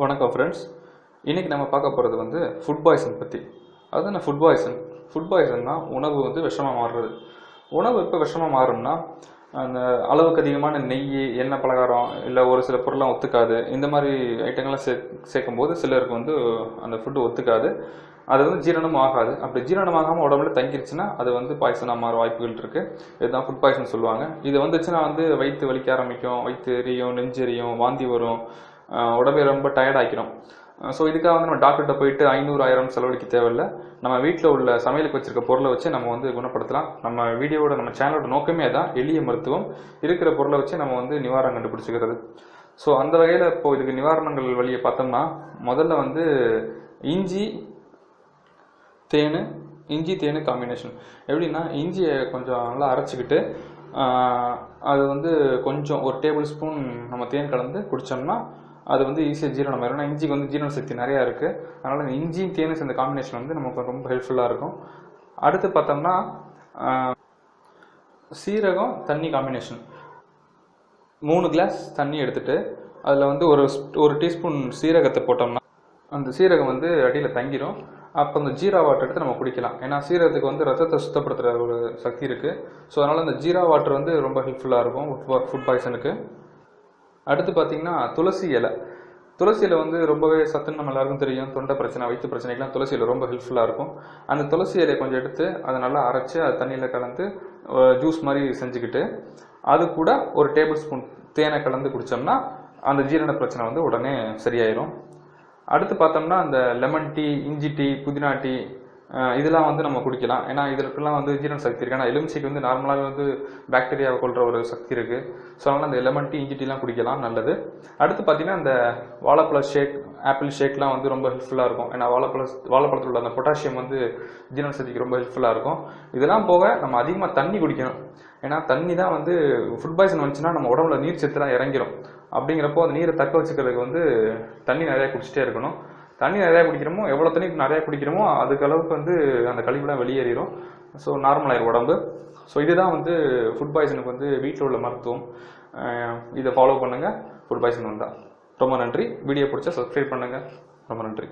வணக்கம் ஃப்ரெண்ட்ஸ் இன்றைக்கி நம்ம பார்க்க போகிறது வந்து ஃபுட் பாய்சன் பற்றி அது என்ன ஃபுட் பாய்சன் ஃபுட் பாய்சன்னா உணவு வந்து விஷமாக மாறுறது. உணவு எப்போ விஷமாக மாறும்னா அந்த அளவுக்கு அதிகமான நெய் எண்ணெய் பலகாரம் இல்லை ஒரு சில பொருள்லாம் ஒத்துக்காது. இந்த மாதிரி ஐட்டங்கள்லாம் சே சேர்க்கும்போது சிலருக்கு வந்து அந்த ஃபுட்டு ஒத்துக்காது. அது வந்து ஜீரணமும் ஆகாது. அப்படி ஜீரணம் ஆகாமல் உடம்புல தங்கிருச்சுன்னா அது வந்து பாய்சனாக மாற வாய்ப்புகள் இருக்குது இதுதான் ஃபுட் பாய்சன் சொல்லுவாங்க. இது வந்துச்சுன்னா வந்து வயிற்று வலிக்க ஆரம்பிக்கும். வயிற்று எரியும் நெஞ்சு எரியும் வாந்தி வரும். உடம்பே ரொம்ப டயர்ட் ஆக்கிடும் ஸோ இதுக்காக வந்து நம்ம டாக்டர்கிட்ட போயிட்டு ஐநூறு ஆயிரம் செலவழிக்க தேவையில்லை. நம்ம வீட்டில் உள்ள சமையலுக்கு வச்சிருக்க பொருளை வச்சு நம்ம வந்து குணப்படுத்தலாம். நம்ம வீடியோவோட நம்ம சேனலோட நோக்கமே தான் எளிய மருத்துவம். இருக்கிற பொருளை வச்சு நம்ம வந்து நிவாரணம் கண்டுபிடிச்சிக்கிறது. ஸோ அந்த வகையில் இப்போ இதுக்கு நிவாரணங்கள் வழியை பார்த்தோம்னா முதல்ல வந்து இஞ்சி தேன் இஞ்சி தேன் காம்பினேஷன் எப்படின்னா இஞ்சியை கொஞ்சம் நல்லா அரைச்சிக்கிட்டு அது வந்து கொஞ்சம் ஒரு டேபிள் ஸ்பூன் நம்ம தேன் கலந்து குடித்தோம்னா அது வந்து ஈஸியாக ஜீரணம் ஆயிரும். ஏன்னா இஞ்சிக்கு வந்து ஜீரண சக்தி நிறையா இருக்குது அதனால் இந்த இஞ்சியும் தேனும் சேர்ந்த காம்பினேஷன் வந்து நமக்கு ரொம்ப ஹெல்ப்ஃபுல்லாக இருக்கும். அடுத்து பார்த்தோம்னா சீரகம் தண்ணி காம்பினேஷன் மூணு கிளாஸ் தண்ணி எடுத்துட்டு அதில் வந்து ஒரு ஒரு டீஸ்பூன் சீரகத்தை போட்டோம்னா அந்த சீரகம் வந்து அடியில் தங்கிரும். அப்போ அந்த ஜீரா வாட்டர் எடுத்து நம்ம குடிக்கலாம். ஏன்னா சீரகத்துக்கு வந்து ரத்தத்தை சுத்தப்படுத்துகிற ஒரு சக்தி இருக்குது ஸோ அதனால் அந்த ஜீரா வாட்டர் வந்து ரொம்ப ஹெல்ப்ஃபுல்லாக இருக்கும் ஃபுட் பாய்சனுக்கு அடுத்து பார்த்தீங்கன்னா துளசி இலை. துளசியில் வந்து ரொம்பவே சத்துன்னு நம்ம எல்லாருக்கும் தெரியும். தொண்டை பிரச்சனை வயிற்று பிரச்சனைக்கெலாம் துளசியில் ரொம்ப ஹெல்ப்ஃபுல்லாக இருக்கும். அந்த துளசி இலையை கொஞ்சம் எடுத்து அதை நல்லா அரைச்சி அது தண்ணியில் கலந்து ஜூஸ் மாதிரி செஞ்சுக்கிட்டு அது கூட ஒரு டேபிள் ஸ்பூன் தேனை கலந்து குடித்தோம்னா அந்த ஜீரண பிரச்சனை வந்து உடனே சரியாயிரும். அடுத்து பார்த்தோம்னா அந்த லெமன் டீ இஞ்சி டீ புதினா டீ இதெல்லாம் வந்து நம்ம குடிக்கலாம். ஏன்னா இதற்கெல்லாம் வந்து ஜீரண சக்தி இருக்குது ஏன்னா எலுமிச்சைக்கு வந்து நார்மலாகவே வந்து பாக்டீரியாவை கொள்கிற ஒரு சக்தி இருக்குது ஸோ அதனால் அந்த லெமன் டீ இஞ்சி டீலாம் குடிக்கலாம். நல்லது. அடுத்து பார்த்தீங்கன்னா அந்த வாழைப்பழ ஷேக் ஆப்பிள் ஷேக்லாம் வந்து ரொம்ப ஹெல்ப்ஃபுல்லாக இருக்கும். ஏன்னா வாழைப்பழ வாழைப்பழத்தில் உள்ள அந்த பொட்டாசியம் வந்து ஜீரண சக்திக்கு ரொம்ப ஹெல்ப்ஃபுல்லாக இருக்கும். இதெல்லாம் போக நம்ம அதிகமாக தண்ணி குடிக்கணும். ஏன்னா தண்ணி தான் வந்து ஃபுட் பாய்சன் வந்துச்சுன்னா நம்ம உடம்புல நீர் சத்துலாம் இறங்கிடும் அப்படிங்கிறப்போ அந்த நீரை தக்க வச்சுக்கிறதுக்கு வந்து தண்ணி நிறையா குடிச்சிட்டே இருக்கணும். தண்ணி நிறையா குடிக்கிறோமோ எவ்வளோ தண்ணி நிறையா குடிக்கிறோமோ அதுக்கு அளவுக்கு வந்து அந்த கழிவுலாம் வெளியேறிடும் ஸோ நார்மல் ஆயிரும் உடம்பு. ஸோ இதுதான் வந்து ஃபுட் பாய்சனுக்கு வந்து வீட்டில் உள்ள மருத்துவம். இதை ஃபாலோ பண்ணுங்கள் ஃபுட் பாய்சன் வந்தால் ரொம்ப நன்றி. வீடியோ பிடிச்சா சப்ஸ்கிரைப் பண்ணுங்கள் ரொம்ப நன்றி.